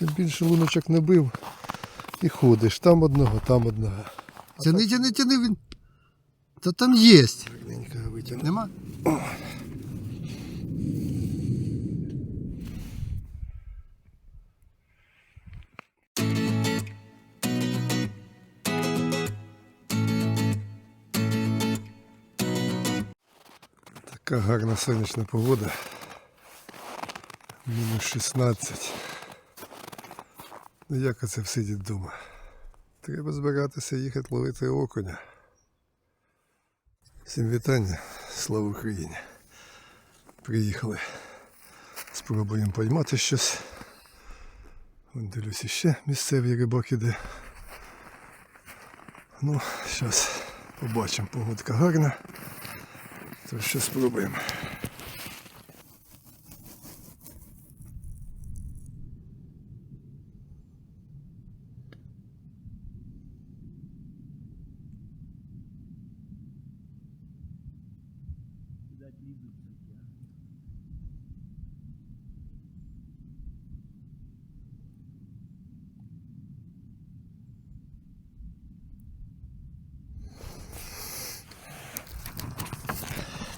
Чим більше луночок не бив і ходиш. Там одного, там одного. Тяни, тяни, тяни він. Та там є. Нема? Така гарна сонячна погода. Мінус 16. Ну як оце всидіти вдома? Треба збиратися їхати ловити окуня. Всім вітання, слава Україні. Приїхали. Спробуємо поймати щось. Вон дивлюсь іще місцеві рибак іде. Ну, зараз побачимо, погодка гарна. То ще спробуємо.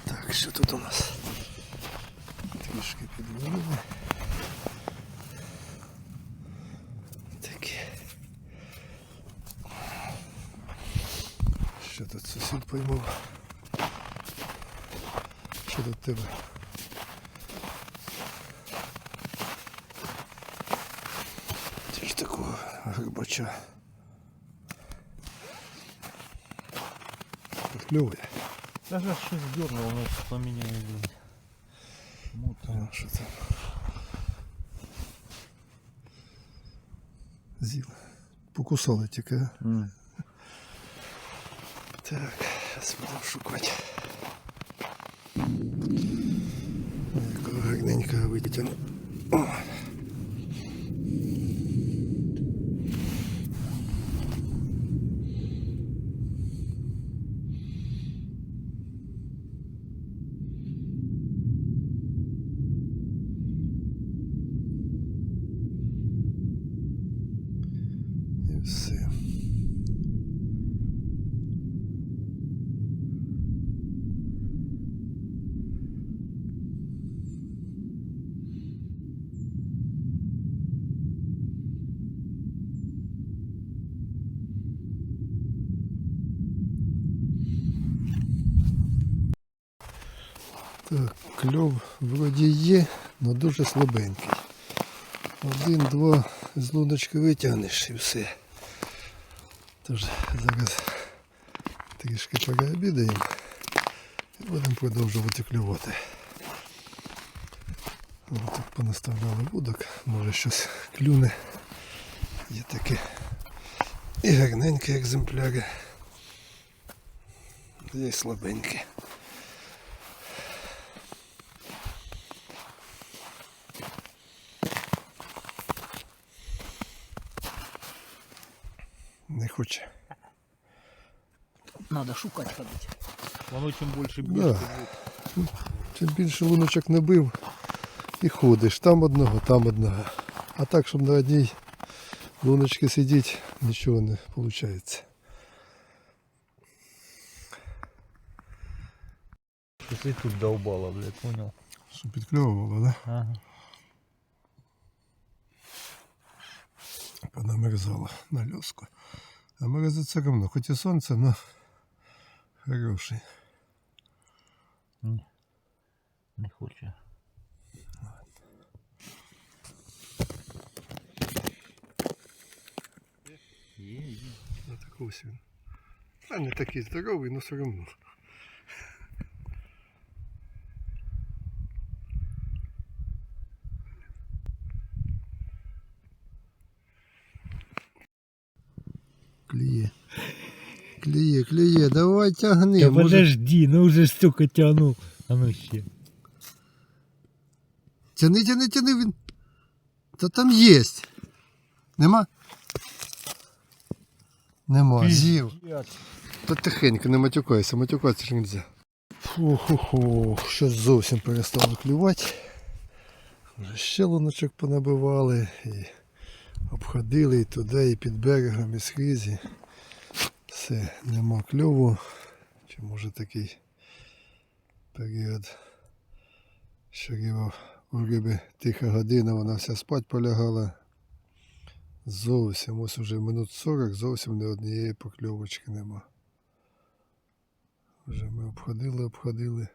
Так, що тут у нас? Трішки підводили. Таке. Що тут сусід поймав? Що тут тебе? Тільки такого грибача. Кльовий. Даже щось дернул, но по меня идет. Мутно. Ну, що це? Зіл. Покусали тільки. а? Так, зараз будемо шукати. Гарненького витягну. О. І Так, кльов вроді є, але дуже слабенький. Один-два з луночки витягнеш і все. Тож зараз трішки переобідаємо і будемо продовжувати клювати. О, Тут понаставляли вудок, може щось клюне. Є такі і гарненькі екземпляри. Є слабенькі. Хоче. Надо шукать ходить. Воно чим більше Да. б'єш, тим Чим більше луночок не бив і ходиш. Там одного, там одного. А так, щоб на одній луночці сидіти, нічого не виходить. Щось і тут довбало, блядь, понял? Що підкльовувало, да? Ага. Понамерзало на льоску. А морозить все равно, хоч і сонце, но хороший. Ні. Не хоче. Є, є. А так ось він. А не такий здоровий, но все равно. Клює. Клює, клює, давай тягни. Та може- подожди, ну вже стільки тягнув. А ну ще. Тяни, тяни, тяни він. Та там є. Нема? Нема, з'їв. Та тихенько, не матюкайся, матюкатися ж нельзя. Фу-ху-ху, щось зовсім перестало клювати. Вже ще луночок понабивали і Обходили і туди, і під берегом, і скрізь. Все, нема кльову. Чи може такий період, що риба у риби тиха година, вона вся спать полягала. Зовсім, ось уже минут 40, зовсім ні однієї покльовочки нема. Вже ми обходили, обходили.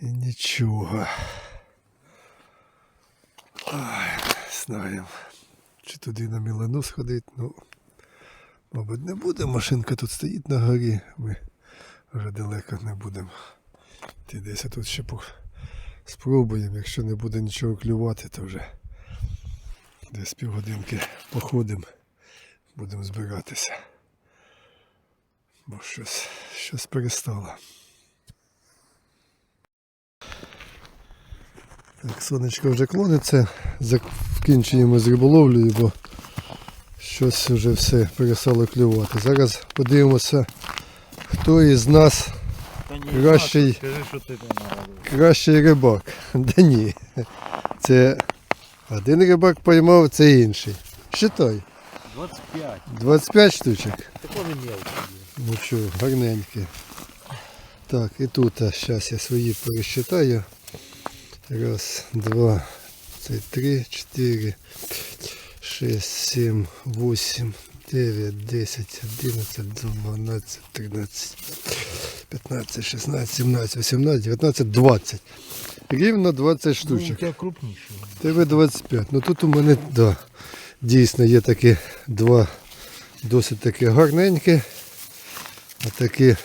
І нічого. Ай, знаю. Чи туди на Мілану сходить, ну. Мабуть, не буде. Машинка тут стоїть на горі. Ми вже далеко не будемо. Ти десь тут ще спробуємо. Якщо не буде нічого клювати, то вже десь півгодинки походимо. Будемо збиратися. Бо щось, щось перестало. Так, сонечко вже клониться. Закінчуємо з риболовлею, бо щось вже все перестало клювати. Зараз подивимося, хто із нас Кращий. Кращий рибак. Да ні. Це один рибак поймав, це інший. Считай. 25. 25 штучок. Такого не. Ну що, гарненькі. Так, і тут, зараз я свої пересчитаю. Раз, два, три, чотири, шесть, сім, вісім, дев'ять, десять, одинадцять, дванадцять, тринадцять, п'ятнадцять, шістнадцять, сімнадцять, вісімнадцять, дев'ятнадцять, двадцять. Рівно 20 Ну, у штучок. тебе. ТВ 25. Ну тут у мене да, дійсно є такі два досить такі гарненькі. А такі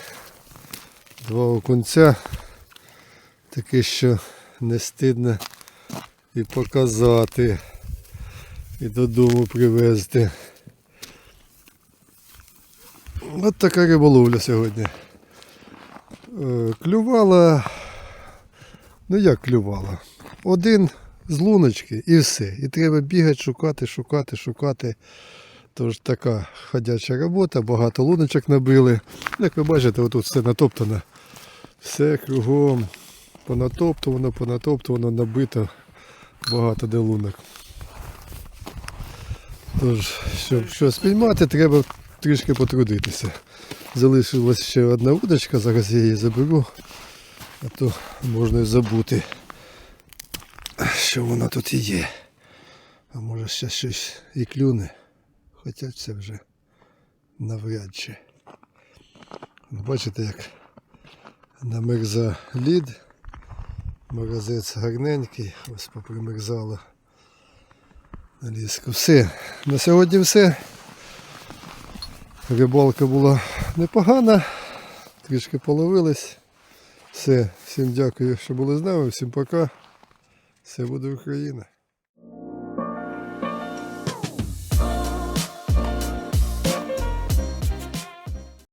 два окунця. Такі, що не стидно і показати. І додому привезти. От така риболовля сьогодні. Е, Клювала. Ну як клювала? Один з луночки і все. І треба бігати, шукати, шукати, шукати. Тож така ходяча робота, багато луночок набили. Як ви бачите, отут все натоптано. Все кругом понатоптувано, понатоптувано, набито багато де лунок. Тож, щоб щось піймати, треба трішки потрудитися. Залишилась ще одна удочка, зараз я її заберу, а то можна і забути що воно тут і є. А може ще щось і клюне. Хоча це вже навряд чи. Бачите, як намерза лід. Морозець гарненький, ось попримерзало на ліску. Все. На сьогодні все. Рибалка була непогана, трішки половились. Все, всім дякую, що були з нами, всім пока. Все буде Україна.